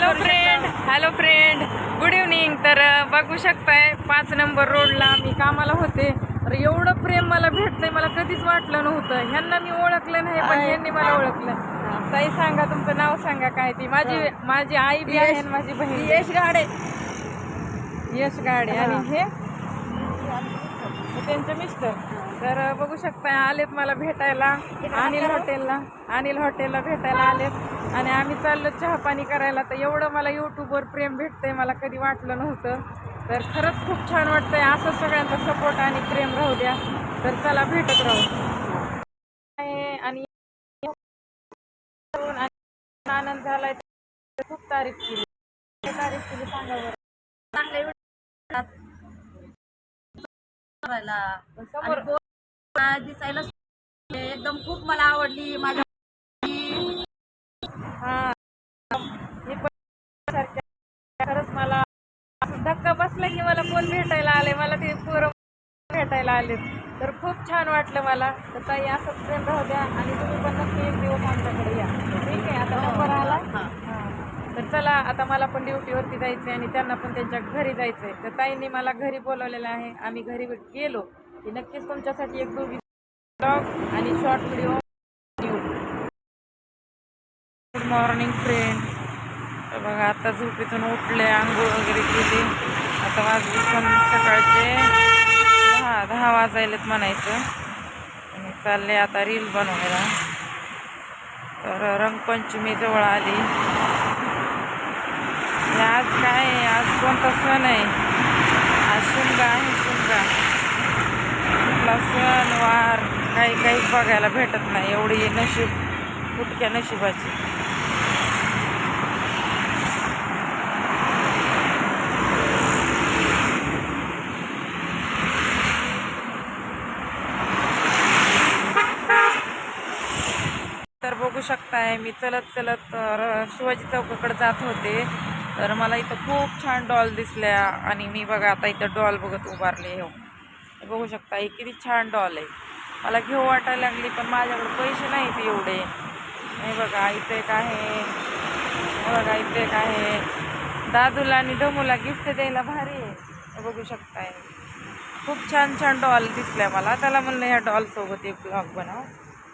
Hello friend hello friend good evening तर बघू शकताय पाच नंबर रोडला मी कामाला होते. तर एवढं प्रेम मला भेटतंय मला कधीच वाटलं नव्हतं. ह्यांना मी ओळखलं नाही पण ह्यांनी मला ओळखलं. ताई सांगा तुमचं नाव सांगा काय ती? माझी माझी आई बी आहे आणि माझी बहीण. यश गाडे. यश गाडे. आणि हे. त्यांचे मिस्टर. तर बघू शकता आलेत मला भेटायला. अनिल हॉटेलला. अनिल हॉटेलला भेटायला आलेत. आणि आम्ही चाललो चहा पाणी करायला. तर एवढं मला यूट्यूबवर प्रेम भेटतंय मला कधी वाटलं नव्हतं. तर खरंच खूप छान वाटतंय. असं सगळ्यांचा सपोर्ट आणि प्रेम राहू द्या. तर चला भेटत राहू. आहे आणि आनंद झालाय. खूप तारीफ केली. तारीफ केली सांगा बरं चांगले व्हिडिओ करायला. पण समोर दिसायला एकदम खूप मला आवडली माझ्या हा. खरंच मला धक्का बसला की मला कोण भेटायला आले मला ते पोरं भेटायला आलेत. तर खूप छान वाटलं मला. तर ताई असंच प्रेम राहू द्या आणि तुम्ही पण नक्की एक दिवस आमच्याकडे या. ठीक आहे? आता नंबर आला. हा. हा. तर चला आता मला पण ड्युटीवरती जायचं आणि त्यांना पण त्यांच्या घरी जायचं आहे तर ताईंनी मला घरी बोलवलेलं आहे. आम्ही घरी गेलो. की नक्कीच तुमच्यासाठी एक दोघी ब्लॉग आणि short video good morning friend तर बघा आता झोपेतून उठले आंघोळ वगैरे केली. आता वाजले पण सकाळचे दहा दहा वाजायलेत म्हणायचं. आणि चालले आता रील बनवायला. तर रंगपंचमी जवळ आली. आज काय आहे? आज कोणता सण आहे? आज शुंगा आहे शुंगा. कुठला सण वार काही काहीच बघायला भेटत नाही. एवढी नशीब फुटक्या नशिबाची. तर बघू शकताय मी चलत चलत शिवाजी चौकाकडे जात होते. तर मला इथं खूप छान डॉल दिसल्या आणि मी बघा आता इथं डॉल बघत उभारले हो बघू शकता ही किती छान डॉल आहे. मला घेऊ वाटायला लागली पण माझ्याकडे पैसे नाहीत एवढे. हे बघा इथे एक आहे. हे बघा इथे एक आहे. दादूला आणि डमूला गिफ्ट द्यायला भारी आहे. हे बघू शकताय. खूप छान छान डॉल दिसल्या मला. त्याला म्हणलं ह्या डॉलसोबत एक ब्लॉग बनव.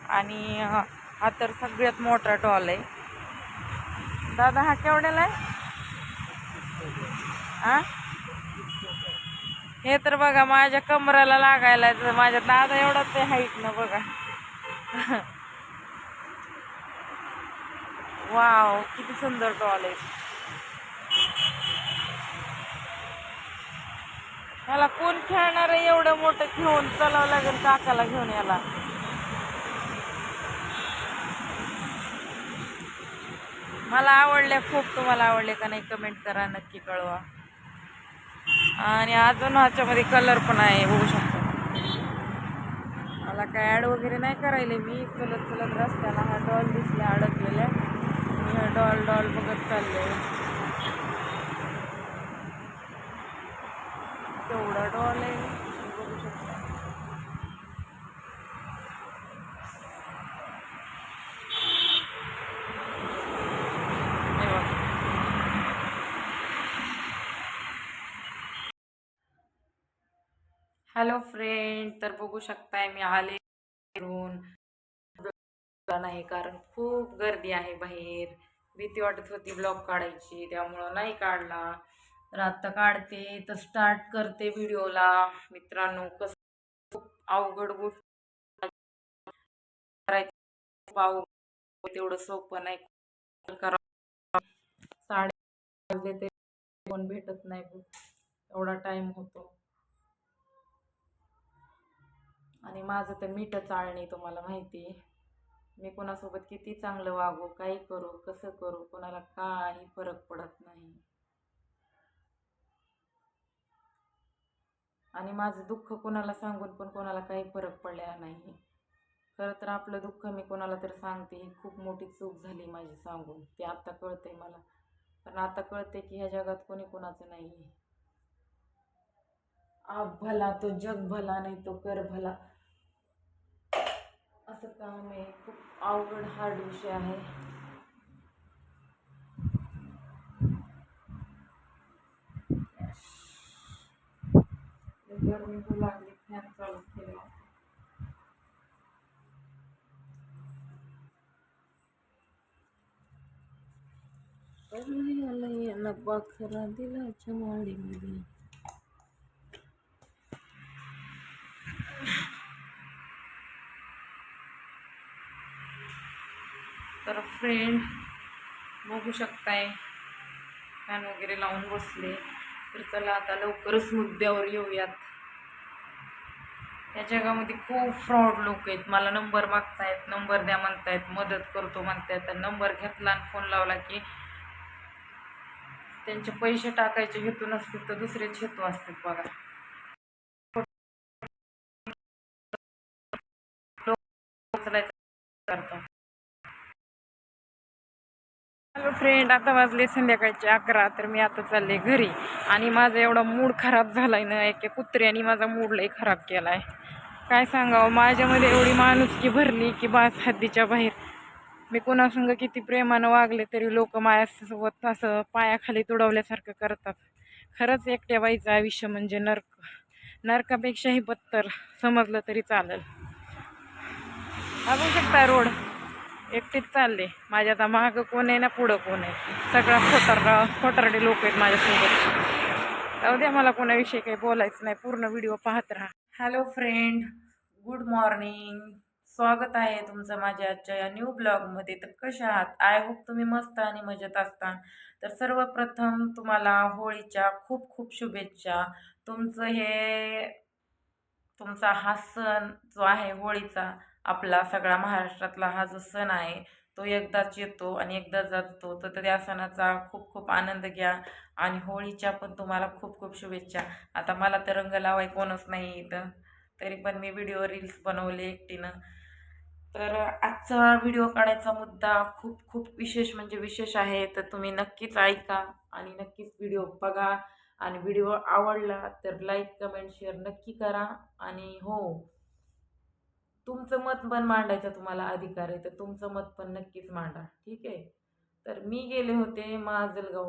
आणि हा तर सगळ्यात मोठा डॉल आहे. दादा हा केवढ्याला आहे? हां? हे तर बघा माझ्या कमराला लागायला तर माझ्या दादा एवढाच ते हाईट ना बघा. वाव किती सुंदर डॉल आहे. मला कोण खेळणार आहे? एवढं मोठं घेऊन चलावं लागेल काकाला घेऊन याला मला आवडल्या खूप. तुम्हाला आवडले का नाही कमेंट करा. नक्की कळवा. आणि अजून ह्याच्यामध्ये कलर पण आहे बघू शकतो. मला काय ॲड वगैरे नाही करायले मी. चलत चलत रस्त्याला हा डॉल दिसला अडकलेला मी हा डॉल डॉल बघत चालले केवढा डॉल आहे हे बघू शकता हे बघा. हॅलो फ्रेंड तर बघू शकताय मी आले फिरून नाही कारण खूप गर्दी आहे बाहेर. भीती वाटत होती ब्लॉग काढायची त्यामुळं नाही काढला. तर आत्ता काढते तर स्टार्ट करते व्हिडिओला मित्रांनो कसं खूप अवघड गोष्ट करायचं. खूप अवघड तेवढं सोपं नाही. करा. साडे वाजले ते भेटत नाही. एवढा टाईम होतो. आणि माझं तर मीठ चाळणी तुम्हाला माहिती आहे. मी कोणासोबत किती चांगलं वागू काही करू कसं करू कोणाला काही फरक पडत नाही. आणि माझं दुःख कोणाला सांगून पण कोणाला काही फरक पडलेला नाही. खरं तर आपलं दुःख मी कोणाला तरी सांगते ही खूप मोठी चूक झाली माझी सांगून. ते आत्ता कळते मला. कारण आता कळते की ह्या जगात कोणी कोणाचं नाही आहे आप भला तो जग भला नाही तो कर भला. असं काम आहे खूप अवघड हार्ड विषय आहे. गरमी होऊ लागली फॅन चालू केला. पडली आलं बखरा दिला चमाडीमध्ये तर फ्रेंड बघू शकताय. फॅन वगैरे लावून बसले. तर चला आता लवकरच मुद्द्यावर येऊयात. या जगामध्ये खूप फ्रॉड लोक आहेत. मला नंबर मागतायत नंबर द्या म्हणतायत मदत करतो म्हणतायत. तर नंबर घेतला आणि फोन लावला की त्यांचे पैसे टाकायचे हेतू नसतील तर दुसरेच हेतू असतील बघा. फ्रेंड आता वाजले संध्याकाळचे अकरा तर मी आता चालले घरी. आणि माझा एवढा मूड खराब झालाय ना एका कुत्र्याने माझा मूड लई खराब केलाय. काय सांगावं माझ्यामध्ये एवढी माणुसकी भरली की बास हद्दीच्या बाहेर. मी कोणासंग किती प्रेमानं वागले तरी लोक माझ्यासोबत असं पायाखाली तुडवल्यासारखं करतात. खरंच एकट्या बाईचं आयुष्य म्हणजे नरक. नरकापेक्षाही बत्तर समजलं तरी चालेल. हा बघू शकता रोड. एकटीच चालले. माझ्या आता मागं कोण आहे ना पुढं कोण आहे. सगळा खोटार खोटारडे लोक आहेत माझ्यासोबत. जाऊ द्या मला कोणाविषयी काही बोलायचं नाही. पूर्ण व्हिडिओ पाहत राहा. हॅलो फ्रेंड गुड मॉर्निंग स्वागत आहे तुमचं माझ्या आजच्या या न्यू ब्लॉगमध्ये तर कशा आहात? आय होप तुम्ही मस्त आणि मजेत असता. तर सर्वप्रथम तुम्हाला होळीच्या खूप खूप शुभेच्छा. तुमचं हे तुमचा हा सण जो आहे होळीचा आपला सगळा महाराष्ट्रातला हा जो सण आहे तो एकदाच येतो आणि एकदाच जातो तर त्या सणाचा खूप खूप आनंद घ्या आणि होळीच्या पण तुम्हाला खूप खूप शुभेच्छा. आता मला तर रंग लावाय कोणच नाही इथं. तरी पण मी व्हिडिओ रील्स बनवले एकटीनं. तर आजचा व्हिडिओ काढायचा मुद्दा खूप खूप विशेष म्हणजे विशेष आहे. तर तुम्ही नक्कीच ऐका आणि नक्कीच व्हिडिओ बघा. आणि व्हिडिओ आवडला तर लाईक कमेंट शेअर नक्की करा. आणि हो तुमचं मत पण मांडायचा तुम्हाला अधिकार आहे तर तुमचं मत पण नक्कीच मांडा. ठीक आहे? तर मी गेले होते माजलगाव.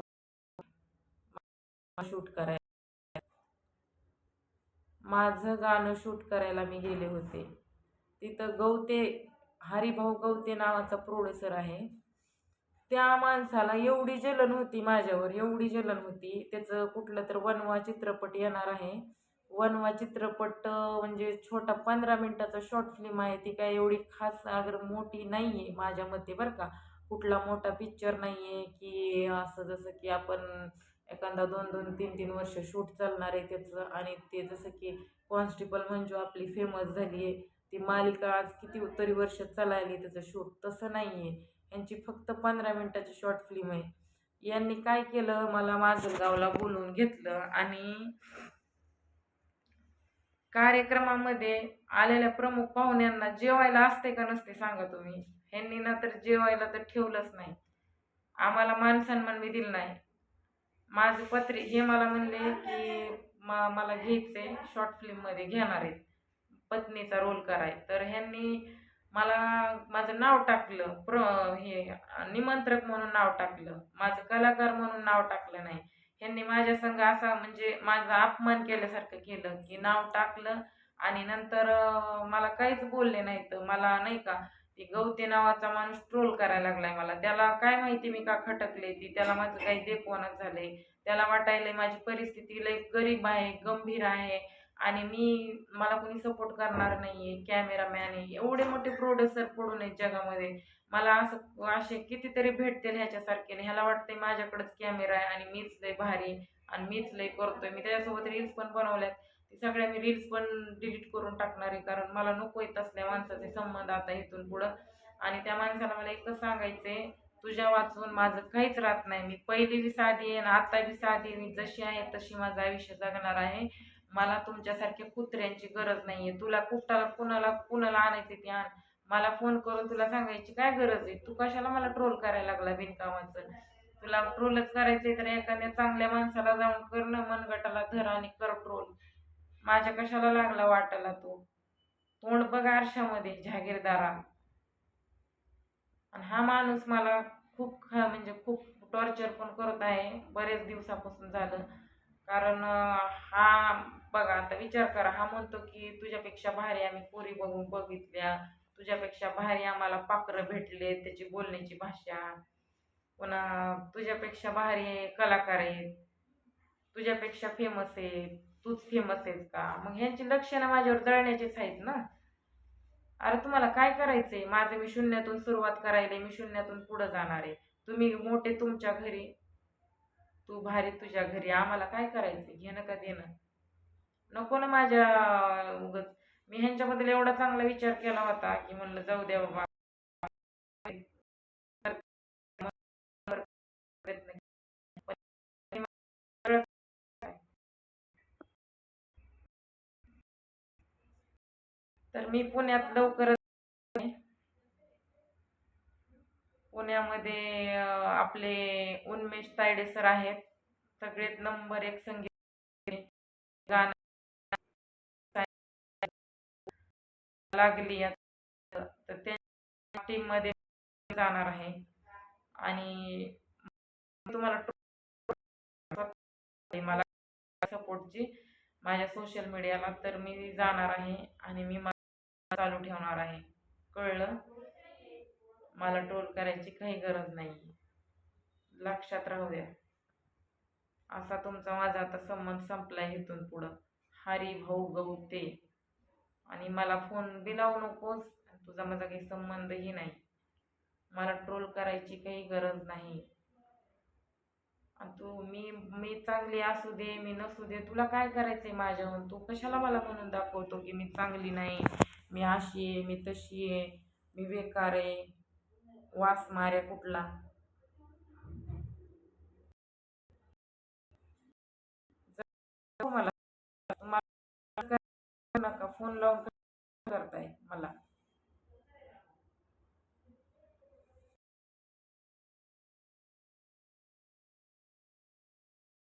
शूट करायला माझं गाणं शूट करायला मी गेले होते. तिथं गवते हरिभाऊ गवते नावाचा प्रोड्युसर आहे. त्या माणसाला एवढी जलन होती माझ्यावर एवढी जलन होती. त्याचं कुठलं तर वनवा चित्रपट येणार आहे. वनवा चित्रपट म्हणजे छोटा पंधरा मिनटाचा शॉर्ट फिल्म आहे. ती काय एवढी खास अगर मोठी नाही आहे माझ्या मते बरं का. कुठला मोठा पिक्चर नाही आहे की असं जसं की आपण एखादा दोन दोन तीन तीन वर्ष शूट चालणार आहे त्याचं आणि ते जसं की कॉन्स्टेबल म्हणजे आपली फेमस झाली आहे. ती मालिका आज किती तरी वर्ष चालायली त्याचं शूट तसं नाही आहे यांची फक्त पंधरा मिनटाची शॉर्ट फिल्म आहे. यांनी काय केलं? मला माझं गावला बोलवून घेतलं आणि कार्यक्रमामध्ये आलेल्या प्रमुख पाहुण्यांना जेवायला असते का नसते सांगा तुम्ही. ह्यांनी ना तर जेवायला तर ठेवलंच नाही. आम्हाला मानसन्मान बी दिला नाही. माझं पत्रे हे मला म्हणले की मा मला घ्यायचे शॉर्ट फिल्ममध्ये घेणार आहेत पत्नीचा रोल कराय. तर ह्यांनी मला माझं नाव टाकलं. प्र हे निमंत्रक म्हणून नाव टाकलं. माझं कलाकार म्हणून नाव टाकलं नाही. ह्यांनी माझ्या संग असा म्हणजे माझा अपमान केल्यासारखं केलं की नाव टाकलं आणि नंतर मला काहीच बोलले नाही तर मला नाही का ती गवते नावाचा माणूस ट्रोल करायला लागलाय मला. त्याला काय माहिती मी का खटकले ती? त्याला माझं काही देखवणच झालंय. त्याला वाटायलंय माझी परिस्थिती लई गरीब आहे गंभीर आहे आणि मी मला कोणी सपोर्ट करणार नाहीये कॅमेरामॅन आहे. एवढे मोठे प्रोड्युसर पडून आहेत जगामध्ये. मला असं असे कितीतरी भेटतील ह्याच्यासारखे ह्याला वाटतंय माझ्याकडेच कॅमेरा आहे आणि मीच लय भारी आणि मीच लय करतोय. मी त्याच्यासोबत रील्स पण बनवल्यात. ती सगळ्या मी रील्स पण डिलीट करून टाकणार आहे कारण मला नको येत असल्या माणसाचे संबंध आता इथून पुढं. आणि त्या माणसाला मला एकच सांगायचंय तुझ्या वाचून माझं काहीच राहत नाही. मी पहिली बी साधी आहे आणि आता बी साधी आहे. मी जशी आहे तशी माझं आयुष्य जगणार आहे. मला तुमच्यासारख्या कुत्र्यांची गरज नाही आहे तुला कुठाला कुणाला कुणाला आणायचे ते आण. मला फोन करून तुला सांगायची काय गरज आहे? तू कशाला मला ट्रोल करायला लागला बिनकामाचं? तुला ट्रोलच करायचंय तर एखाद्या चांगल्या माणसाला जाऊन करणं मनगटाला धर आणि कर ट्रोल माझ्या कशाला लागला वाटायला तू? तोंड बघ आरशामध्ये जहागीरदारा आणि हा माणूस मला खूप म्हणजे खूप टॉर्चर पण करत आहे. बरेच दिवसापासून झालं. कारण हा बघा आता विचार करा. हा म्हणतो की तुझ्यापेक्षा भारी आम्ही पोरी बघून बघितल्या. तुझ्यापेक्षा भारी आम्हाला पाखरं भेटले त्याची बोलण्याची भाषा. पुन्हा तुझ्यापेक्षा भारी कलाकार आहेत तुझ्यापेक्षा फेमस आहे तूच फेमस आहेस का? मग ह्यांची लक्षणं माझ्यावर जळण्याचीच आहेत ना? अरे तुम्हाला काय करायचंय? माझं मी शून्यातून सुरुवात करायला मी शून्यातून पुढं जाणार आहे. तुम्ही मोठे तुमच्या घरी. तू भारी तुझ्या घरी. आम्हाला काय करायचंय? घेणं का देणं? नको ना माझ्या उगत मी ह्यांच्याबद्दल एवढा चांगला विचार केला होता की म्हणलं जाऊ द्या बाबा. तर मी पुण्यात लवकरच पुण्यामध्ये आपले उन्मेष तायडे सर आहेत. सगळेच नंबर एक संगीत लागली तर त्या टीममध्ये जाणार आहे. आणि तुम्हाला मला सपोर्टची माझ्या सोशल मीडियाला तर मी जाणार आहे आणि मी चालू ठेवणार आहे. कळलं? मला ट्रोल करायची काही गरज नाही. लक्षात राहू द्या. असा तुमचा माझा आता संबंध संपला इथून पुढं. हरी भाऊ गवते आणि मला फोन बी लावू नकोस. तुझा माझा काही संबंधही नाही. मला ट्रोल करायची काही गरज नाही. आणि तू मी मी चांगली असू दे मी नसू दे तुला काय करायचंय माझ्याहून? तू कशाला मला म्हणून दाखवतो की मी चांगली नाही? मी अशी आहे मी तशी आहे मी बेकार आहे. वास मारे कुठला. मला. नका फोन लावून करताय मला